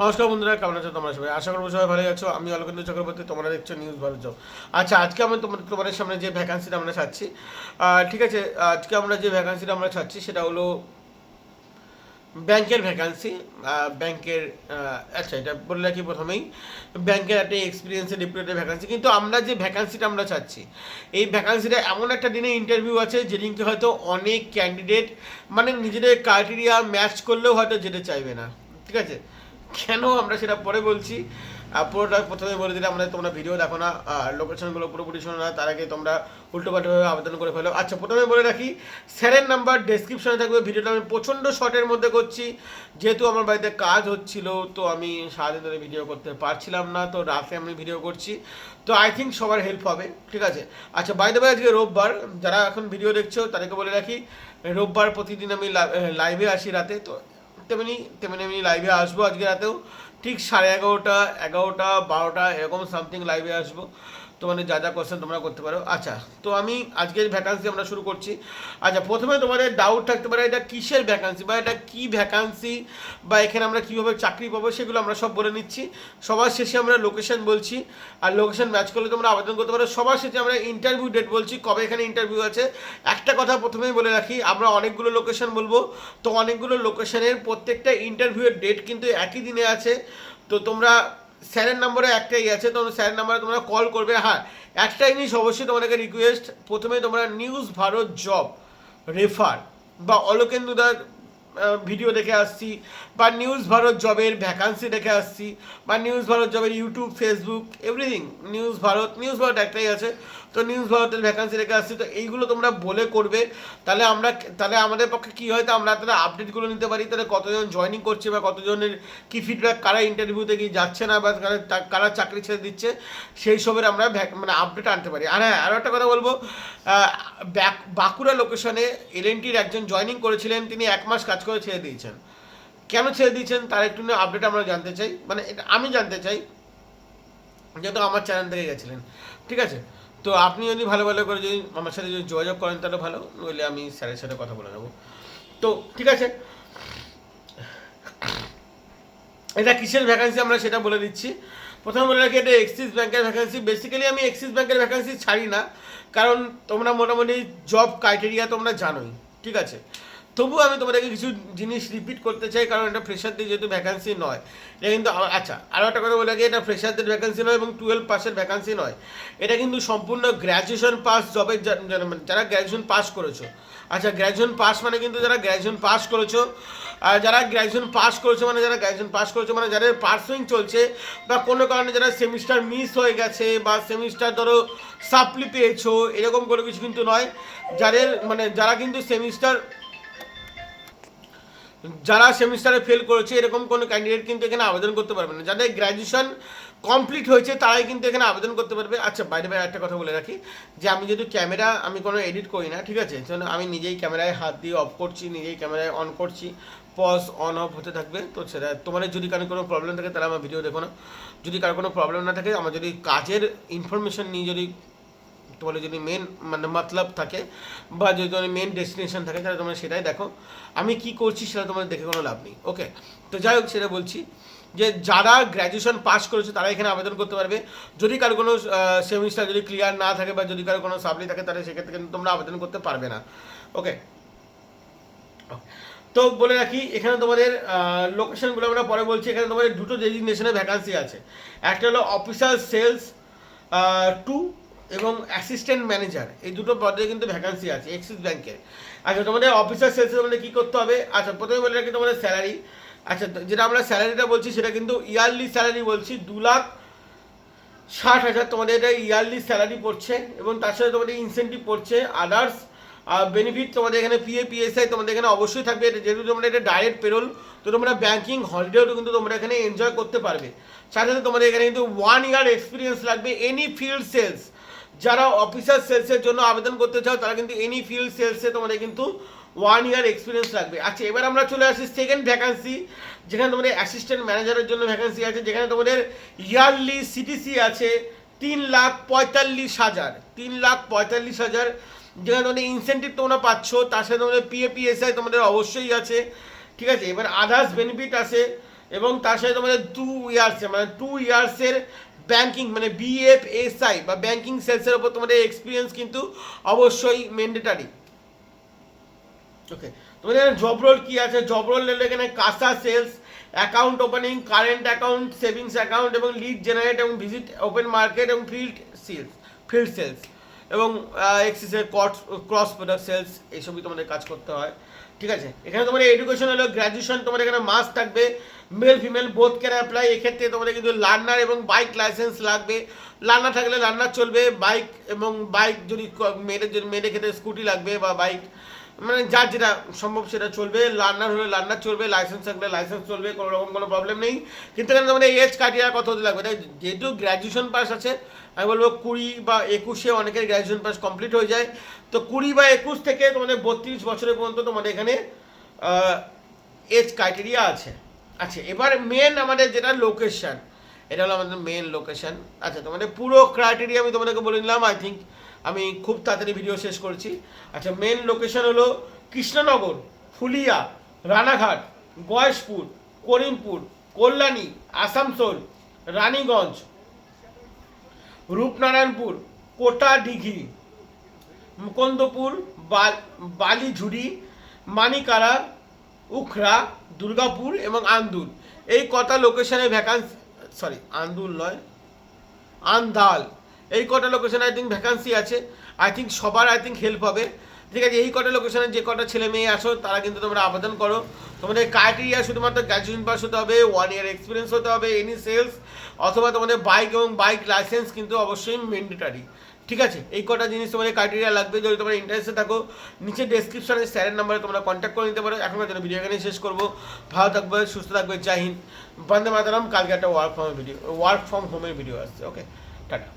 নমস্কার বন্ধুরা, কেমন আছো তোমরা সবাই? আশা করব সবাই ভালো আছো। আমি অলোকেন্দ্র চক্রবর্তী, তোমরা দেখছ নিউজ ভালো যাও আচ্ছা আজকে আমি তোমাদের তোমাদের সামনে যে ভ্যাকান্সিটা আমরা ছাড়ছি ঠিক আছে, আজকে আমরা যে ভ্যাকান্সিটা আমরা ছাড়ছি, সেটা হলো ব্যাংকের ভ্যাকান্সি ব্যাংকের আচ্ছা এটা বলে রাখি প্রথমেই। ব্যাংকের একটা এক্সপিরিয়েন্সের ডিপ্লোমেটের ভ্যাকান্সি কিন্তু আমরা যে ভ্যাকান্সিটা আমরা চাচ্ছি এই ভ্যাকান্সিটা এমন একটা দিনে ইন্টারভিউ আছে, যেদিনকে হয়তো অনেক ক্যান্ডিডেট মানে নিজেদের ক্রাইটেরিয়া ম্যাচ করলেও হয়তো যেতে চাইবে না। ঠিক আছে? কেন আমরা সেটা পরে বলছি? পুরোটা প্রথমে বলে দিলে আমরা তোমরা ভিডিও দেখো না, আর লোকেশনগুলো পুরোপুরি শোনো না, তার আগে তোমরা উল্টোপাল্টোভাবে আবেদন করে ফেলো। আচ্ছা প্রথমে বলে রাখি, স্যারের নাম্বার ডেসক্রিপশনে থাকবে, ভিডিওটা আমি প্রচণ্ড শর্টের মধ্যে করছি। যেহেতু আমার বাড়িতে কাজ হচ্ছিল, তো আমি সারাদিন ধরে ভিডিও করতে পারছিলাম না, তো রাতে আমি ভিডিও করছি। তো আই থিঙ্ক সবার হেল্প হবে, ঠিক আছে? আচ্ছা বাইরে বাই আজকে রোববার, যারা এখন ভিডিও দেখছ, তাদেরকে বলে রাখি, রোববার প্রতিদিন আমি লাইভে আসি রাতে, তো তেমনি তেমনি আমি লাইভে আসব আজকে রাতেও। ঠিক সাড়ে এগারোটা এগারোটা, বারোটা, এরকম সামথিং লাইভে আসব। তোমাদের যা যা কোয়েশ্চেন তোমরা করতে পারো। আচ্ছা তো আমি আজকের ভ্যাকান্সি আমরা শুরু করছি। আচ্ছা প্রথমে তোমাদের ডাউট থাকতে পারে, এটা কিসের ভ্যাকান্সি বা এটা কি ভ্যাকান্সি বা এখানে আমরা কীভাবে চাকরি পাবো সেগুলো আমরা সব বলে নিচ্ছি। সবার শেষে আমরা লোকেশন বলছি, আর লোকেশন ম্যাচ করলে তোমরা আবেদন করতে পারো। সবার শেষে আমরা ইন্টারভিউ ডেট বলছি, কবে এখানে ইন্টারভিউ আছে। একটা কথা প্রথমেই বলে রাখি, আমরা অনেকগুলো লোকেশন বলব। তো অনেকগুলো লোকেশনের প্রত্যেকটা ইন্টারভিউয়ের ডেট কিন্তু একই দিনে আছে। তো তোমরা স্যারের নাম্বারে একটাই আছে তোমরা স্যারের নাম্বারে তোমরা কল করবে। হ্যাঁ একটা জিনিস অবশ্যই তোমাদেরকে রিকোয়েস্ট প্রথমে তোমরা নিউজ ভারত জব রেফার বা অলোকেন্দুদার ভিডিও দেখে আসছি, বা নিউজ ভারত জবের ভ্যাকান্সি দেখে আসছি, বা নিউজ ভারত জবের YouTube Facebook everything news Bharat news Bharat একটাই আছে, তো নিউজ ভারতের ভ্যাকান্সি দেখে আসছি, তো এইগুলো তোমরা বলে করবে, তাহলে আমরা, তাহলে আমাদের পক্ষে কী হয়, তো আমরা তাহলে আপডেটগুলো নিতে পারি, তাহলে কতজন জয়েনিং করছে, বা কতজনের কী ফিডব্যাক কারা ইন্টারভিউতে কি যাচ্ছে না, বা কারা চাকরি ছেড়ে দিচ্ছে, সেই সবের আমরা মানে আপডেট আনতে পারি। আর হ্যাঁ আরও একটা কথা বলব বাঁকুড়া লোকেশনে এলএনটির একজন জয়েনিং করেছিলেন, তিনি এক মাস কাজ করে ছেড়ে দিয়েছেন। কেন ছেড়ে দিয়েছেন তার একটু আপডেট আমরা জানতে চাই। মানে এটা আমি জানতে চাই, যেহেতু আমার চ্যানেল থেকে গেছিলেন। ঠিক আছে? তো আপনি যদি ভালো ভালো করে যদি আমার সাথে যদি যোগাযোগ করেন তাহলে ভালো, নইলে আমি স্যারের সাথে কথা বলে নেব। তো ঠিক আছে? এটা কিসের ভ্যাকান্সি আমরা সেটা বলে দিচ্ছি। প্রথমে বলে রাখি, এটা এক্সিস ব্যাংকের ভ্যাকান্সি বেসিক্যালি আমি এক্সিস ব্যাংকের ভ্যাকান্সি ছাড়ি না, কারণ তোমরা মোটামুটি জব ক্রাইটেরিয়া তোমরা জানোই। ঠিক আছে? তবু আমি তোমাদেরকে কিছু জিনিস রিপিট করতে চাই, কারণ এটা ফ্রেশারদের যেহেতু ভ্যাকান্সি নয়। এটা কিন্তু আচ্ছা আরও একটা কথা বলে রাখি, এটা ফ্রেশারদের ভ্যাকান্সি নয় এবং টুয়েলভ পাসের ভ্যাকান্সি নয়। এটা কিন্তু সম্পূর্ণ গ্র্যাজুয়েশন পাস জবের যারা গ্র্যাজুয়েশন পাস করেছ। আচ্ছা গ্র্যাজুয়েশন পাস মানে কিন্তু যারা গ্র্যাজুয়েশন পাস করেছ, আর যারা গ্র্যাজুয়েশন পাস করেছ মানে যারা গ্র্যাজুয়েশন পাস করেছ মানে যাদের পার্সুইং চলছে বা কোনো কারণে যারা সেমিস্টার মিস হয়ে গেছে বা সেমিস্টার ধরো সাপ্লি পেয়েছ, এরকম কোনো কিছু কিন্তু নয়। যাদের মানে যারা কিন্তু সেমিস্টার যারা সেমিস্টারে ফেল করেছে, এরকম কোনো ক্যান্ডিডেট কিন্তু এখানে আবেদন করতে পারবে না। যাদের গ্র্যাজুয়েশন কমপ্লিট হয়েছে, তারাই কিন্তু এখানে আবেদন করতে পারবে। আচ্ছা বাইরে বাইরে একটা কথা বলে রাখি, যে আমি যেহেতু ক্যামেরা আমি কোনো এডিট করি না, ঠিক আছে? সেজন্য আমি নিজেই ক্যামেরায় হাত দিয়ে অফ করছি, নিজেই ক্যামেরায় অন করছি পজ অন অফ হতে থাকবে, তো সেটা তোমাদের যদি কারও কোনো প্রবলেম থাকে, তাহলে আমার ভিডিও দেখো না। যদি কারও কোনো প্রবলেম না থাকে, আমার যদি কাজের ইনফরমেশন নিয়ে যদি তোমাদের যদি মেন মানে মতলব থাকে বা যদি তোমার মেন ডেস্টিনেশন থাকে, তাহলে তোমরা সেটাই দেখো। আমি কি করছি সেটা তোমাদের দেখে কোনো লাভ নেই ওকে তো যাই হোক, সেটা বলছি যে যারা গ্র্যাজুয়েশন পাস করেছে, তারা এখানে আবেদন করতে পারবে। যদি কারও কোনো সেমিস্টার যদি ক্লিয়ার না থাকে বা যদি কারও কোনো সাপ্লি থাকে, তাহলে সেক্ষেত্রে কিন্তু তোমরা আবেদন করতে পারবে না ওকে তো বলে রাখি, এখানে তোমাদের লোকেশনগুলো আমরা পরে বলছি। এখানে তোমাদের দুটো ডেজিগনেশনে ভ্যাকান্সি আছে। একটা হলো অফিসার সেলস টু এবং অ্যাসিস্ট্যান্ট ম্যানেজার এই দুটো পদে কিন্তু ভ্যাকান্সি আছে এক্সিস ব্যাংকের আচ্ছা তোমাদের অফিসার সেলসে তোমাদের কী করতে হবে? আচ্ছা প্রথমে বলে রাখি তোমাদের স্যালারি আচ্ছা যেটা আমরা স্যালারিটা বলছি, সেটা কিন্তু ইয়ারলি স্যালারি বলছি, দু লাখ ষাট হাজার। তোমাদের এটা ইয়ারলি স্যালারি পড়ছে এবং তার সাথে তোমাদের ইনসেন্টিভ পড়ছে আদার্স বেনিফিট তোমাদের এখানে পিএ পিএসআই তোমাদের এখানে অবশ্যই থাকবে। এটা যেহেতু তোমরা এটা ডাইরেক্ট পেরোল তো তোমরা ব্যাঙ্কিং হলিডেও কিন্তু তোমরা এখানে এনজয় করতে পারবে। সাথে সাথে তোমাদের এখানে কিন্তু ওয়ান ইয়ার এক্সপিরিয়েন্স লাগবে এনি ফিল্ড সেলস যারা অফিসার সেলসের জন্য আবেদন করতে চাও, তারা কিন্তু এনি ফিল্ড সেলসে তোমাদের কিন্তু ওয়ান ইয়ার এক্সপিরিয়েন্স লাগবে। আচ্ছা এবার আমরা চলে আসি সেকেন্ড ভ্যাকান্সি যেখানে তোমাদের অ্যাসিস্ট্যান্ট ম্যানেজারের জন্য ভ্যাকান্সি আছে, যেখানে তোমাদের ইয়ারলি সিটিসি আছে তিন লাখ পঁয়তাল্লিশ হাজার। তিন লাখ পঁয়তাল্লিশ হাজার, যেখানে তোমাদের ইনসেন্টিভ তোমরা পাচ্ছ, তার সাথে তোমাদের পিএপিএসআই তোমাদের অবশ্যই আছে। ঠিক আছে, এবার আদার্স বেনিফিট আছে, এবং তার সাথে তোমাদের টু ইয়ার্সের মানে টু ইয়ার্সের ব্যাংকিং মানে বিএফএসআই বা ব্যাংকিং সেলসের ওপর তোমাদের এক্সপিরিয়েন্স কিন্তু অবশ্যই ম্যান্ডেটারি ওকে তোমাদের জব রোল কি আছে? জব রোল এখানে CASA sales account opening current account savings account এবং লিড জেনারেট এবং ভিজিট ওপেন মার্কেট এবং ফিল্ড সেলস ফিল্ড সেলস এবং এক্সিসের ক্রস প্রোডাক্ট সেলস এইসবই তোমাদের কাজ করতে হয়। ঠিক আছে? এখানে তোমার এডুকেশন হলো গ্র্যাজুয়েশন তোমার এখানে মাস থাকবে male female both can apply এক্ষেত্রে তোমাদের কিন্তু লার্নার এবং বাইক লাইসেন্স লাগবে। লার্নার থাকলে লার্নার চলবে বাইক এবং বাইক যদি মেয়েদের যদি মেয়েদের ক্ষেত্রে স্কুটি লাগবে বা বাইক মানে যার যেটা সম্ভব সেটা চলবে, লার্নার হলে লার্নার চলবে লাইসেন্স থাকলে লাইসেন্স চলবে, কোনো রকম কোনো প্রবলেম নেই। কিন্তু এখানে তোমাদের এজ ক্রাইটেরিয়া কত হতে লাগবে। তাই যেহেতু গ্র্যাজুয়েশন পাস আছে, আমি বলব কুড়ি বা একুশে অনেকের গ্র্যাজুয়েশন পাস কমপ্লিট হয়ে যায়। তো কুড়ি বা একুশ থেকে তোমাদের বত্রিশ বছরের পর্যন্ত তোমাদের এখানে এজ ক্রাইটেরিয়া আছে। আচ্ছা এবার মেন আমাদের যেটা লোকেশন এটা হলো আমাদের মেন লোকেশন আচ্ছা তোমাদের পুরো ক্রাইটেরিয়া আমি তোমাদেরকে বলে নিলাম। আই থিঙ্ক আমি খুব তাড়াতাড়ি ভিডিও শেষ করছি। আচ্ছা মেন লোকেশন হলো কৃষ্ণনগর, ফুলিয়া, রানাঘাট, গয়েশপুর, করিমপুর, কল্যাণী, আসানসোল, রানীগঞ্জ, রূপনারায়ণপুর কোটাডিঘি মুকুন্দপুর বালিঝুড়ি, মানিকারা উখরা দুর্গাপুর এবং আন্দুল এই কটা লোকেশনে ভ্যাকান্সি সরি, আন্দুল নয় আন্দাল এই কটা লোকেশন আই থিঙ্ক ভ্যাকান্সি আছে। আই থিঙ্ক সবার আই থিঙ্ক হেল্প হবে। ঠিক আছে, এই কটা লোকেশনে যে কটা ছেলে মেয়ে আসো তারা কিন্তু তোমরা আবেদন করো। তোমাদের ক্রাইটেরিয়া শুধুমাত্র গ্র্যাজুয়েশন পাস হতে হবে ওয়ান ইয়ার এক্সপিরিয়েন্স হতে হবে এনি সেলস অথবা তোমাদের বাইক এবং বাইক লাইসেন্স কিন্তু অবশ্যই ম্যান্ডেটারি ঠিক আছে? এই কটা জিনিস তোমাদের ক্রাইটেরিয়া লাগবে, যদি তোমার ইন্টারেস্টে থাকো, নিচে ডেসক্রিপশনে স্যারের নাম্বারে তোমরা কন্ট্যাক্ট করে নিতে পারো। এখনকার জন্য ভিডিও এখানে শেষ করব। ভালো থাকবে, সুস্থ থাকবে, জয় হিন্দ। বন্দে মাতারাম, কালকে একটা work from video work from হোমের ভিডিও আসছে ওকে টাটা।